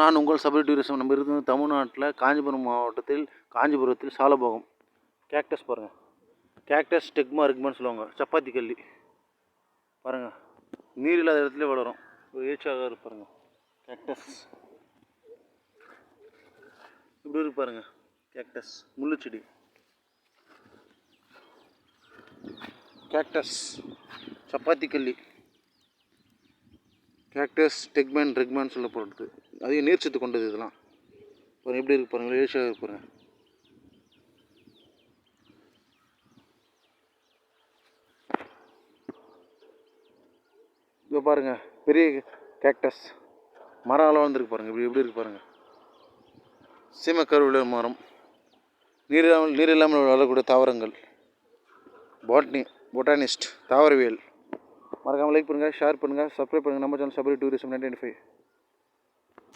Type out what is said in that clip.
நான் உங்கள் சபரி டூரிசம் நம்ம இருக்கிறது தமிழ்நாட்டில் காஞ்சிபுரம் மாவட்டத்தில் காஞ்சிபுரத்தில் சாலபோகம். கேக்டஸ் பாருங்கள் கேக்டஸ் ஸ்டெக்மா இருக்குமான்னு சொல்லுவாங்க. சப்பாத்தி கல்லி. பாருங்கள் நீர் இல்லாத இடத்துல வளரும். ஒரு ஏச்சாக இருக்கு பாருங்கள் கேக்டஸ் இப்படி இருக்கு பாருங்கள் கேக்டஸ் முள்ளுச்செடி. கேக்டஸ் சப்பாத்தி கல்லி. கேக்டஸ் டெக்மேன் ரெக்மேன் சொல்லப்படுறது அதிக நீர்ச்சத்து கொண்டது இதெல்லாம். பாருங்க எப்படி இருக்கு பாருங்கள் ஏஷியா இருக்கு பாருங்க. இப்போ பாருங்கள் பெரிய கேக்டஸ் மரம் வாழ்ந்துருக்கு பாருங்கள் இப்படி எப்படி இருக்கு பாருங்க. சீமக்கருவில மரம். நீர் இல்லாமல் நீர் இல்லாமல் வளரக்கூடிய தாவரங்கள். பாட்னி பொட்டானிஸ்ட் தாவரவியல். மறக்காமல் லைக் பண்ணுங்கள் ஷேர் பண்ணுங்கள் சப்ஸ்கிரைப் பண்ணுங்கள் நம்ம channel Sabari tourism ninety five